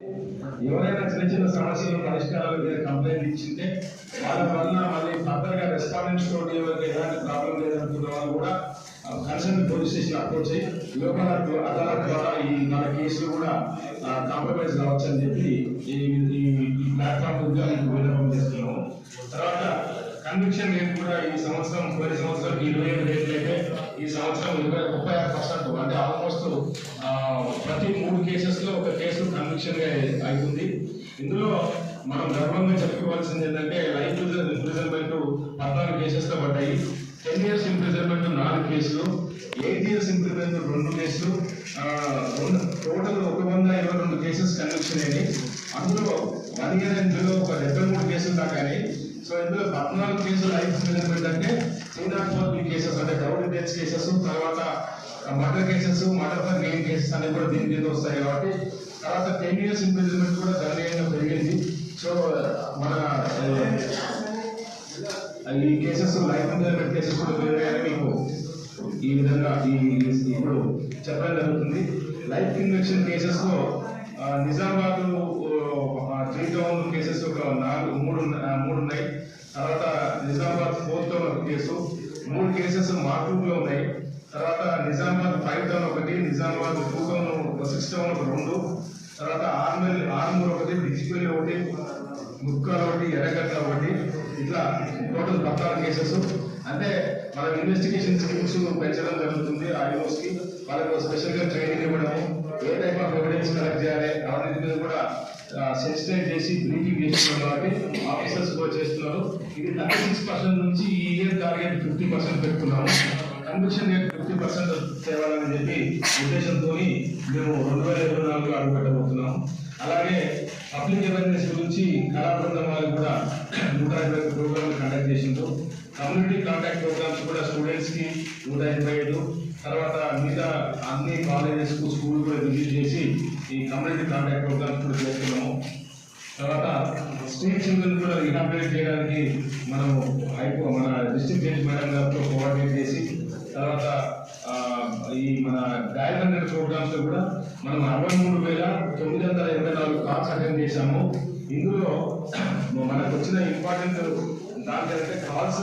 ఎవరైనా చిన్న చిన్న సమస్యలు పరిష్కారాలు మీరు కంప్లైంట్ ఇచ్చింటే వాళ్ళ వల్ల మళ్ళీ ఫర్దర్గా రెస్పాండెంట్స్ తోటి ఎవరికి ఎలాంటి ప్రాబ్లం లేదనుకున్న వాళ్ళు కూడా కన్సర్న్ పోలీస్ స్టేషన్ అప్రోచ్ అయ్యి లోకల్ అదాలత్ ద్వారా ఈ మన కేసులు కూడా కాంప్రమైజ్ కావచ్చు అని చెప్పి ఈ ప్లాట్ఫామ్ ద్వారా విన్నపం చేస్తున్నాము. తర్వాత కన్విక్షన్ రేట్ కూడా ఈ సంవత్సరం పోయిన సంవత్సరం ఇరవై ఏడు రేట్లు అయితే ఈ సంవత్సరం ఇరవై ముప్పై ఆరు పర్సెంట్ అంటే ఆల్మోస్ట్ ప్రతి మూడు కేసెస్లో ఒక కేసు కన్విక్షన్గా అవుతుంది ఇందులో మనం గర్వంగా చెప్పుకోవాల్సింది ఏంటంటే లైఫ్ ఇంప్రిజన్మెంట్ పద్నాలుగు కేసెస్లో పడ్డాయి. టెన్ ఇయర్స్ ఇంప్రిజన్మెంట్ నాలుగు కేసులు ఎయిట్ ఇయర్స్ ఇంప్రిజన్మెంట్ రెండు కేసులు టోటల్ ఒక వంద ఇరవై రెండు కేసెస్ కన్విక్షన్ అయినాయి. అందులో వన్ ఇయర్ ఇందులో ఒక డెబ్బై మూడు కేసులు దాకా సో ఇందులో పద్నాలుగు కేసులు లైఫ్ ఇంప్రిజన్మెంట్ అంటే three not four B cases అంటే డౌన్ డెత్ కేసెస్ తర్వాత murder cases murder for gain cases అనేవి కూడా దీని కింద వస్తాయి కాబట్టి తర్వాత టెన్ ఇయర్స్ ఇంప్రిజన్మెంట్ కూడా గణనీయంగా పెరిగింది. సో మన ఈ కేసెస్ లైఫ్ ఇంప్రిజన్మెంట్ కేసెస్ కూడా పెరిగాయని మీకు ఈ విధంగా ఈ ఇప్పుడు చెప్పడం జరుగుతుంది. లైఫ్ ఇన్వెక్షన్ కేసెస్లో నిజామాబాద్ త్రీ టౌన్ కేసెస్ ఒక నాలుగు మూడు మూడు ఉన్నాయి. తర్వాత నిజామాబాద్ ఫోర్త్ టౌన్ ఒక కేసు మూడు కేసెస్ మార్పులో ఉన్నాయి. తర్వాత నిజామాబాద్ ఫైవ్ టౌన్ ఒకటి Nizamabad two town six town ఒక రెండు. తర్వాత ఆర్మల్ ఆర్మూర్ ఒకటి బిజిపల్లి ఒకటి ముక్కలు ఒకటి ఎర్రగడ్డ ఒకటి. ఇట్లా టోటల్ పద్నాలుగు కేసెస్ అంటే మనం ఇన్వెస్టిగేషన్ స్కిల్స్ పెంచడం జరుగుతుంది ఆ వాళ్ళకు స్పెషల్గా ట్రైనింగ్ ఇవ్వడము. ఏ టైప్ ఆఫ్ ఎవిడెన్స్ కలెక్ట్ చేయాలి? అవన్నీ మీద కూడా సెన్సిటైజ్ చేసి బ్రీఫింగ్ చేస్తున్నారు కాబట్టి ఆఫీసర్స్ కూడా చేస్తున్నారు ఇది థర్టీ సిక్స్ పర్సెంట్ నుంచి ఈ ఇయర్ టార్గెట్ ఫిఫ్టీ పర్సెంట్ పెట్టుకున్నాము. కన్విక్షన్ రేట్ ఫిఫ్టీ పర్సెంట్ తేవాలని చెప్పి ఉద్దేశంతో మేము రెండు వేల ఇరవై నాలుగు అడుగుపెట్టబోతున్నాం అలాగే పబ్లిక్ అవేర్నెస్ గురించి కళా బృందం కూడా నూట ఇరవై ఐదు ప్రోగ్రాంలు కండక్ట్ చేసిండ్రు. కమ్యూనిటీ కాంటాక్ట్ ప్రోగ్రామ్స్ కూడా స్టూడెంట్స్కి నూట ఇరవై ఐదు. తర్వాత మిగతా అన్ని కాలేజెస్కు స్కూల్ కూడా విజిట్ చేసి ఈ కమ్యూనిటీ కాంటాక్ట్ ప్రోగ్రామ్స్ కూడా చేస్తున్నాము. తర్వాత స్ట్రీట్ చిల్డ్రన్ కూడా రిహాబిలిట్ చేయడానికి మనం హైకో మన డిస్ట్రిక్ట్ జడ్జి మేడం గారితో కోఆర్డినేట్ చేసి తర్వాత ఈ మన డయల్ హండ్రెడ్ ప్రోగ్రామ్స్లో కూడా మనం అరవై మూడు వేల తొమ్మిది వందల ఎనభై నాలుగు కాల్స్ అటెండ్ చేశాము. ఇందులో మనకు వచ్చిన ఇంపార్టెంట్ దాంట్లో calls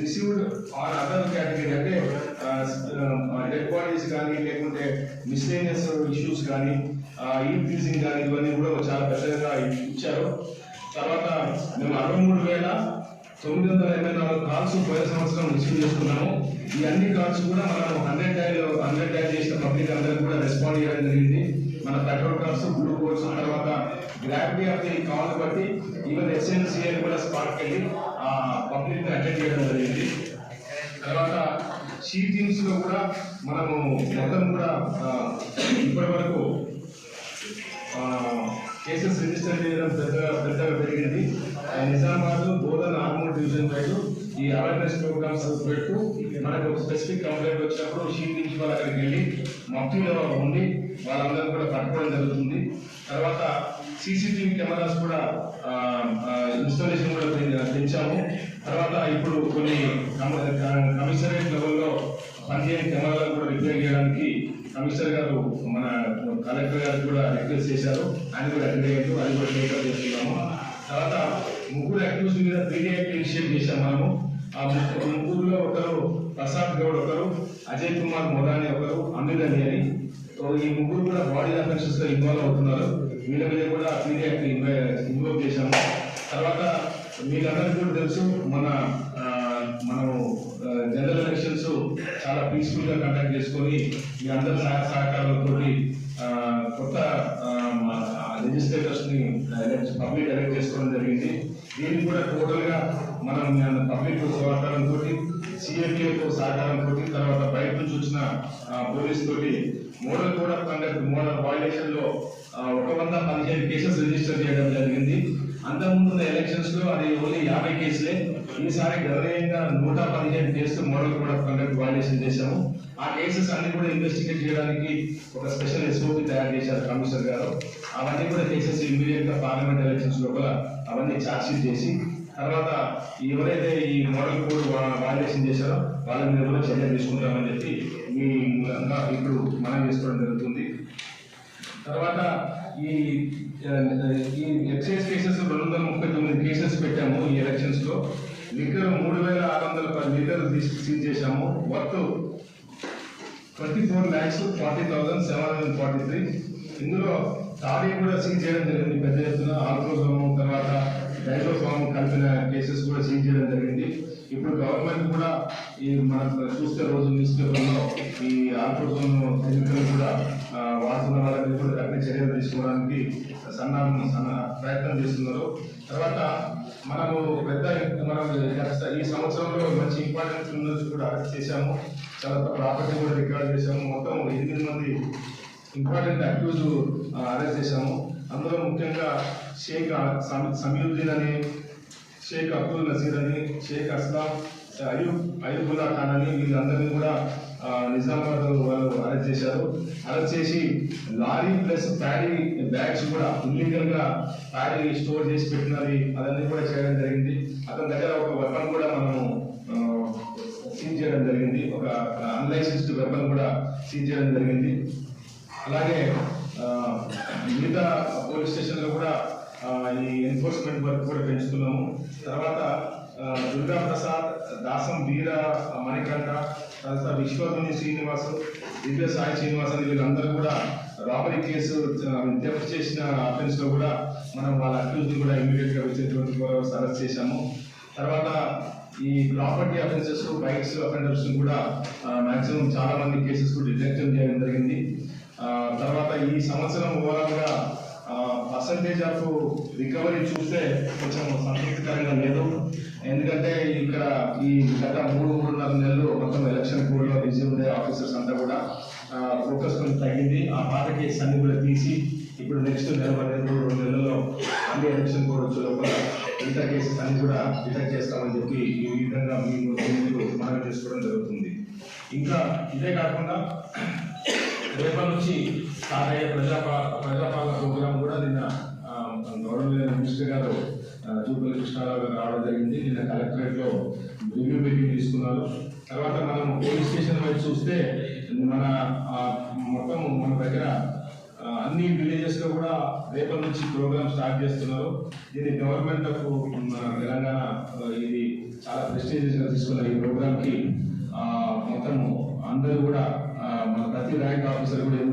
received on other category అంటే డెడ్ బాడీస్ కానీ లేకుంటే మిస్లేనియస్ ఇష్యూస్ కానీ ఇంక్రీజింగ్ కానీ ఇవన్నీ కూడా చాలా పెద్దగా ఇచ్చారు. తర్వాత మేము అరవై మూడు వేల తొమ్మిది వందల ఎనభై నాలుగు కార్డ్స్ పోయిన సంవత్సరం రిసీవ్ చేసుకున్నాము. ఈ అన్ని కార్డ్స్ కూడా మనం హండ్రెడ్ డైల్ హండ్రెడ్ డైల్ చేసిన పబ్లిక్ అందరికి కూడా రెస్పాండ్ చేయడం జరిగింది. మన పెట్రోల్ కార్డ్స్ గ్లూకోజ్ తర్వాత గ్రావిటీ ఆఫ్ ది కాల్ బట్టి ఈవెన్ ఎస్ఎన్సీఐ కూడా స్పాట్కి వెళ్ళి ఆ పబ్లిక్ అటెండ్ చేయడం జరిగింది. తర్వాత షీటింగ్స్లో కూడా మనము మొత్తం కూడా ఇప్పటి వరకు కేసెస్ రిజిస్టర్ చేయడం పెద్దగా పెద్దగా పెరిగింది. నిజామాబాద్ డివిజన్ వైపు ఈ అవేర్నెస్ ప్రోగ్రామ్స్ పెడుతూ మనకు స్పెసిఫిక్ కంప్లైంట్ వచ్చినప్పుడు షీట్ నుంచి వాళ్ళు అక్కడికి వెళ్ళి మఫ్టీలో ఉండి వాళ్ళందరూ కూడా పట్టుకోవడం జరుగుతుంది. తర్వాత సీసీటీవీ కెమెరాస్ కూడా ఇన్స్టాలేషన్ కూడా పెంచాము. తర్వాత ఇప్పుడు కొన్ని కమిషనరేట్ లెవెల్లో పనిచేయని కెమెరాలు కూడా రిపేర్ చేయడానికి కమిషనర్ గారు మన కలెక్టర్ గారు కూడా రిక్వెస్ట్ చేశారు. ఆయన కూడా అటెండ్ అయ్యారు. అది కూడా టేకప్ చేస్తున్నాము. తర్వాత ముగ్గురు యాక్టివిస్ట్ మీద త్రీ యాక్ట్ ఇనిషియేట్ చేశాం మనము. ఆ ముగ్గురులో ఒకరు ప్రసాద్ గౌడ్ ఒకరు అజయ్ కుమార్ మొదాని ఒకరు అమిత్ అని. అని ఈ ముగ్గురు కూడా బాడీ అఫెన్సెస్లో ఇన్వాల్వ్ అవుతున్నారు. వీళ్ళ మీద కూడా త్రీ యాక్ట్ ఇన్వాల్వ్ చేశాము. తర్వాత మీకందరికీ కూడా తెలుసు మన మనము జనరల్ ఎలక్షన్స్ చాలా పీస్ఫుల్గా కండక్ట్ చేసుకొని మీ అందరి సహాయ సహకారాలతో కొత్త లెజిస్లేటర్స్ని పబ్లిక్ ఎలెక్ట్ చేసుకోవడం జరిగింది. దీనికి కూడా టోటల్గా మనం పబ్లిక్ సహకారంతో సిఎంఏతో సహకారంతో తర్వాత బయట నుంచి వచ్చిన పోలీస్ తోటి model code of conduct model వైలేషన్లో ఒక వంద పదిహేను కేసెస్ రిజిస్టర్ చేయడం జరిగింది. అంతకుముందు ఎలక్షన్స్లో అది ఓన్లీ యాభై కేసులే. ఈసారి గౌరవంగా నూట పదిహేను కేసులు model code of conduct violation చేశాము. ఆ కేసెస్ అన్ని కూడా ఇన్వెస్టిగేట్ చేయడానికి ఒక స్పెషల్ ఎస్ఓపి తయారు చేశారు కమిషనర్ గారు. అవన్నీ కూడా కేసెస్ ఇమీడియట్గా పార్లమెంట్ ఎలక్షన్స్ లోపల అవన్నీ ఛార్జ్షీట్ చేసి తర్వాత ఎవరైతే ఈ మోడల్ కోడ్ వాయిలేషన్ చేశారో వాళ్ళ మీద కూడా చర్య తీసుకుంటామని చెప్పి మీ మూలంగా ఇప్పుడు మనం చేసుకోవడం జరుగుతుంది. తర్వాత ఈ ఈ ఎక్సైజ్ కేసెస్ రెండు వందల ముప్పై తొమ్మిది కేసెస్ పెట్టాము ఈ ఎలక్షన్స్లో. లిక్కర్ మూడు వేల ఆరు వందల పది లీటర్లు తీసి సీజ్ చేశాము. Worth twenty four lakhs forty thousand seven hundred forty three. ఇందులో తాడీ కూడా సీజ్ చేయడం జరిగింది. పెద్ద ఎత్తున ఆల్కోజోము తర్వాత డైలోఫామ్ కలిపిన కేసెస్ కూడా సీజ్ చేయడం జరిగింది. ఇప్పుడు గవర్నమెంట్ కూడా ఈ మనం చూస్తే రోజు న్యూస్ పేపర్లో ఈ ఆల్కోజోమ్ కూడా ఆ, వాళ్ళకి కూడా కఠిన చర్యలు తీసుకోవడానికి సన్నాహం సన్న ప్రయత్నం చేస్తున్నారు. తర్వాత మనము పెద్ద మనం ఈ సంవత్సరంలో మంచి ఇంపార్టెంట్ ఉన్నది కూడా అరెస్ట్ చేశాము. తర్వాత ప్రాపర్టీ కూడా రికార్డ్ చేశాము. మొత్తం ఎనిమిది మంది ఇంపార్టెంట్ అక్యూజ్ అరెస్ట్ చేశాము. అందులో ముఖ్యంగా షేక్ సమ- సమీయుద్దీన్ అనే షేక్ అబ్దుల్ నజీర్ అని షేక్ అస్లాం అయూబ్ అయూబుల్లా ఖాన్ అని వీళ్ళందరినీ కూడా నిజామాబాద్ వాళ్ళు అరెస్ట్ చేశారు. అరెస్ట్ చేసి లారీ ప్లస్ ప్యాడీ బ్యాగ్స్ కూడా ఇల్లీగల్గా ప్యాడీ స్టోర్ చేసి పెట్టినవి అదన్నీ కూడా చేయడం జరిగింది. అతని దగ్గర ఒక వెపన్ కూడా మనము సీజ్ చేయడం జరిగింది. ఒక అన్లైసెన్స్డ్ వెపన్ కూడా సీజ్ చేయడం జరిగింది. అలాగే మిగతా పోలీస్ స్టేషన్లో కూడా ఈ ఎన్ఫోర్స్మెంట్ వర్క్ కూడా పెంచుతున్నాము. తర్వాత దుర్గాప్రసాద్ దుర్గా ప్రసాద్ దాసం వీర మణికంఠ తర్వాత విశ్వగుని శ్రీనివాస్ దివ్య సాయి శ్రీనివాస్ అని వీళ్ళందరూ కూడా రాబరీ కేసు డెఫ్ చేసిన అఫెన్స్లో కూడా మనం వాళ్ళ అక్యూజ్ కూడా ఇమీడియట్గా వచ్చేటువంటి అరెస్ట్ చేశాము. తర్వాత ఈ ప్రాపర్టీ అఫెన్సెస్ బైక్స్ అఫెండర్స్ కూడా మాక్సిమం చాలా మంది కేసెస్ డిటెక్షన్ చేయడం జరిగింది. తర్వాత ఈ సంవత్సరం ఓవరాల్గా పర్సంటేజ్ ఆఫ్ రికవరీ చూస్తే కొంచెం సంతృప్తికరంగా లేదు. ఎందుకంటే ఇక్కడ ఈ గత మూడు మూడున్నర నెలలు మొత్తం ఎలక్షన్ కోడ్లో బిజీ ఉండే ఆఫీసర్స్ అంతా కూడా ఫోకస్ కొంచెం తగ్గింది. ఆ పాత కేసు అన్ని కూడా తీసి ఇప్పుడు నెక్స్ట్ నెల పదిహేను రెండు నెలల్లో అన్ని ఎలక్షన్ కోడ్ వచ్చే లోపల మిగతా కేసెస్ అన్ని కూడా డిటెక్ట్ చేస్తామని చెప్పి ఈ విధంగా మీరు మనం చేసుకోవడం జరుగుతుంది. ఇంకా ఇదే కాకుండా రేపటి నుంచి స్టార్ట్ అయ్యే ప్రజాపా ప్రజాపాలన ప్రోగ్రామ్ కూడా నిన్న గవర్నమెంట్ మినిస్టర్ గారు ఆ, కృష్ణారావు గారు రావడం జరిగింది. నిన్న కలెక్టరేట్లో రివ్యూ మీటింగ్ తీసుకున్నారు. తర్వాత మనం పోలీస్ స్టేషన్ వైపు చూస్తే మన ఆ, మొత్తం మన దగ్గర అన్ని విలేజెస్లో కూడా రేపటి నుంచి ప్రోగ్రామ్ స్టార్ట్ చేస్తున్నారు. ఇది గవర్నమెంట్ ఆఫ్ మన తెలంగాణ ఇది చాలా ప్రెస్టేజియస్గా తీసుకున్న ఈ ప్రోగ్రామ్కి మొత్తం అందరూ కూడా ప్రతి ర్యాంక్